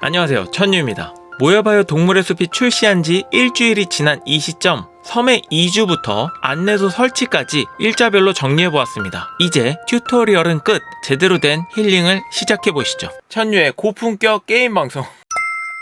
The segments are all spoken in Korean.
안녕하세요. 천유입니다. 모여봐요 동물의 숲이 출시한 지 일주일이 지난 이 시점 섬의 이주부터 안내소 설치까지 일자별로 정리해보았습니다. 이제 튜토리얼은 끝! 제대로 된 힐링을 시작해보시죠. 천유의 고품격 게임 방송.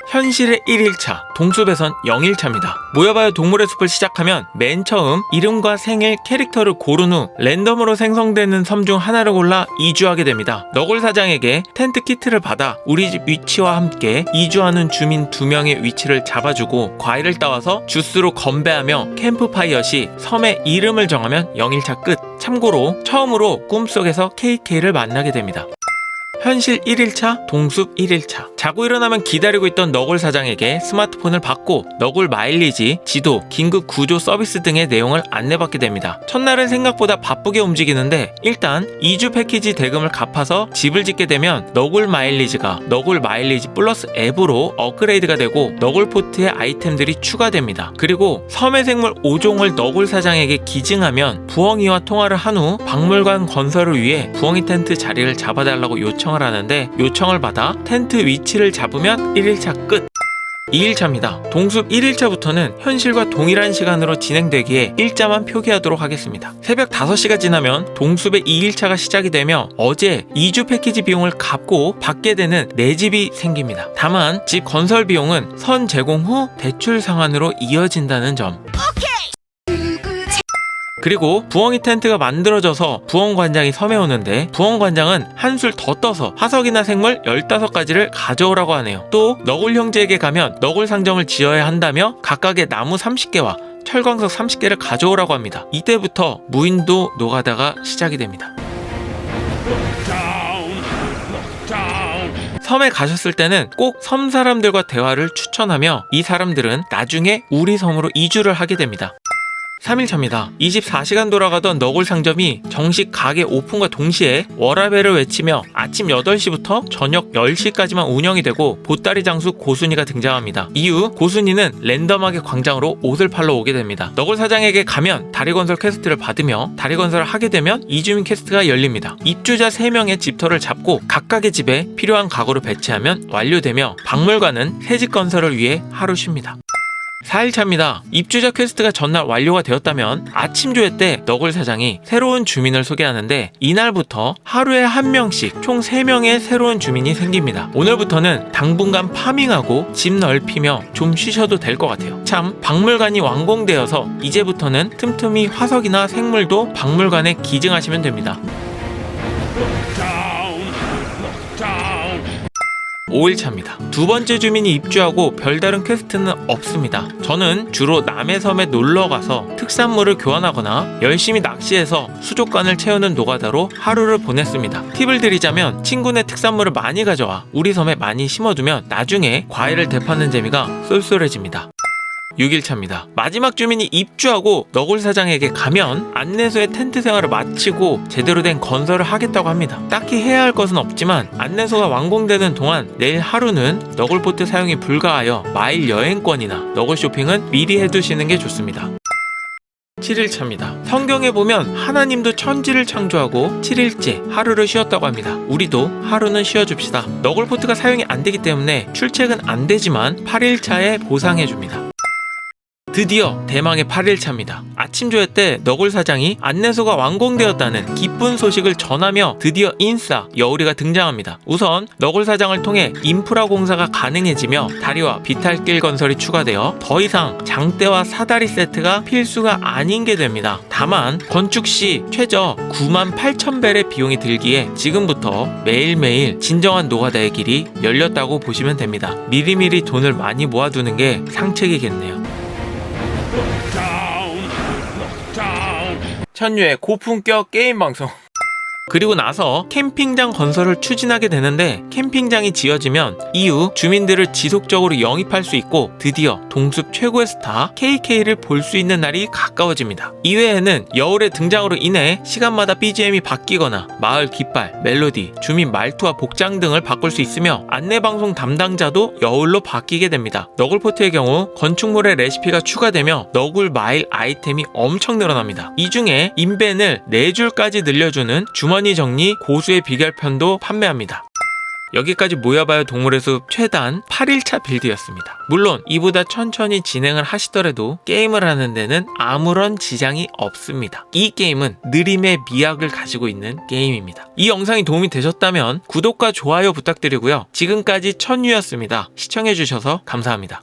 현실의 1일차, 동숲에선 0일차입니다. 모여봐요 동물의 숲을 시작하면 맨 처음 이름과 생일, 캐릭터를 고른 후 랜덤으로 생성되는 섬 중 하나를 골라 이주하게 됩니다. 너굴 사장에게 텐트 키트를 받아 우리 집 위치와 함께 이주하는 주민 두 명의 위치를 잡아주고 과일을 따와서 주스로 건배하며 캠프파이어 시 섬의 이름을 정하면 0일차 끝. 참고로 처음으로 꿈속에서 KK를 만나게 됩니다. 현실 1일차, 동숲 1일차. 자고 일어나면 기다리고 있던 너굴 사장에게 스마트폰을 받고 너굴 마일리지, 지도, 긴급 구조 서비스 등의 내용을 안내받게 됩니다. 첫날은 생각보다 바쁘게 움직이는데 일단 2주 패키지 대금을 갚아서 집을 짓게 되면 너굴 마일리지가 너굴 마일리지 플러스 앱으로 업그레이드가 되고 너굴 포트의 아이템들이 추가됩니다. 그리고 섬의 생물 5종을 너굴 사장에게 기증하면 부엉이와 통화를 한 후 박물관 건설을 위해 부엉이 텐트 자리를 잡아달라고 요청 을 하는데 요청을 받아 텐트 위치를 잡으면 1일차 끝. 2일차입니다. 동숲 1일차부터는 현실과 동일한 시간으로 진행되기에 일자만 표기하도록 하겠습니다. 새벽 5시가 지나면 동숲의 2일차가 시작이 되며 어제 2주 패키지 비용을 갚고 받게 되는 내 집이 생깁니다. 다만 집 건설 비용은 선 제공 후 대출 상환으로 이어진다는 점. 그리고 부엉이 텐트가 만들어져서 부엉 관장이 섬에 오는데 부엉 관장은 한술 더 떠서 화석이나 생물 15가지를 가져오라고 하네요. 또 너굴 형제에게 가면 너굴 상점을 지어야 한다며 각각의 나무 30개와 철광석 30개를 가져오라고 합니다. 이때부터 무인도 노가다가 시작이 됩니다. 섬에 가셨을 때는 꼭 섬 사람들과 대화를 추천하며 이 사람들은 나중에 우리 섬으로 이주를 하게 됩니다. 3일차입니다. 24시간 돌아가던 너굴 상점이 정식 가게 오픈과 동시에 워라벨을 외치며 아침 8시부터 저녁 10시까지만 운영이 되고 보따리 장수 고순이가 등장합니다. 이후 고순이는 랜덤하게 광장으로 옷을 팔러 오게 됩니다. 너굴 사장에게 가면 다리 건설 퀘스트를 받으며 다리 건설을 하게 되면 이주민 퀘스트가 열립니다. 입주자 3명의 집터를 잡고 각각의 집에 필요한 가구를 배치하면 완료되며 박물관은 새집 건설을 위해 하루 쉽니다. 4일차입니다. 입주자 퀘스트가 전날 완료가 되었다면 아침 조회 때 너굴 사장이 새로운 주민을 소개하는데 이날부터 하루에 한 명씩 총 3명의 새로운 주민이 생깁니다. 오늘부터는 당분간 파밍하고 집 넓히며 좀 쉬셔도 될 것 같아요. 참 박물관이 완공되어서 이제부터는 틈틈이 화석이나 생물도 박물관에 기증하시면 됩니다. 5일차입니다. 두 번째 주민이 입주하고 별다른 퀘스트는 없습니다. 저는 주로 남의 섬에 놀러 가서 특산물을 교환하거나 열심히 낚시해서 수족관을 채우는 노가다로 하루를 보냈습니다. 팁을 드리자면 친구네 특산물을 많이 가져와 우리 섬에 많이 심어두면 나중에 과일을 되파는 재미가 쏠쏠해집니다. 6일차입니다. 마지막 주민이 입주하고 너굴 사장에게 가면 안내소의 텐트 생활을 마치고 제대로 된 건설을 하겠다고 합니다. 딱히 해야 할 것은 없지만 안내소가 완공되는 동안 내일 하루는 너굴보트 사용이 불가하여 마일 여행권이나 너굴 쇼핑은 미리 해두시는 게 좋습니다. 7일차입니다. 성경에 보면 하나님도 천지를 창조하고 7일째 하루를 쉬었다고 합니다. 우리도 하루는 쉬어줍시다. 너굴포트가 사용이 안 되기 때문에 출첵은 안 되지만 8일차에 보상해 줍니다. 드디어 대망의 8일차입니다. 아침 조회 때 너굴 사장이 안내소가 완공되었다는 기쁜 소식을 전하며 드디어 인싸 여우리가 등장합니다. 우선 너굴 사장을 통해 인프라 공사가 가능해지며 다리와 비탈길 건설이 추가되어 더 이상 장대와 사다리 세트가 필수가 아닌 게 됩니다. 다만 건축 시 최저 9만 8천 벨의 비용이 들기에 지금부터 매일매일 진정한 노가다의 길이 열렸다고 보시면 됩니다. 미리미리 돈을 많이 모아두는 게 상책이겠네요. 천유의 고품격 게임 방송. 그리고 나서 캠핑장 건설을 추진하게 되는데 캠핑장이 지어지면 이후 주민들을 지속적으로 영입할 수 있고 드디어 동숲 최고의 스타 KK를 볼 수 있는 날이 가까워집니다. 이외에는 여울의 등장으로 인해 시간마다 BGM이 바뀌거나 마을 깃발, 멜로디, 주민 말투와 복장 등을 바꿀 수 있으며 안내방송 담당자도 여울로 바뀌게 됩니다. 너굴포트의 경우 건축물의 레시피가 추가되며 너굴 마일 아이템이 엄청 늘어납니다. 이 중에 인벤을 4줄까지 늘려주는 주머니 정리 고수의 비결편도 판매합니다. 여기까지 모여봐요 동물의 숲 최단 8일차 빌드였습니다. 물론 이보다 천천히 진행을 하시더라도 게임을 하는 데는 아무런 지장이 없습니다. 이 게임은 느림의 미학을 가지고 있는 게임입니다. 이 영상이 도움이 되셨다면 구독과 좋아요 부탁드리고요. 지금까지 천유였습니다. 시청해주셔서 감사합니다.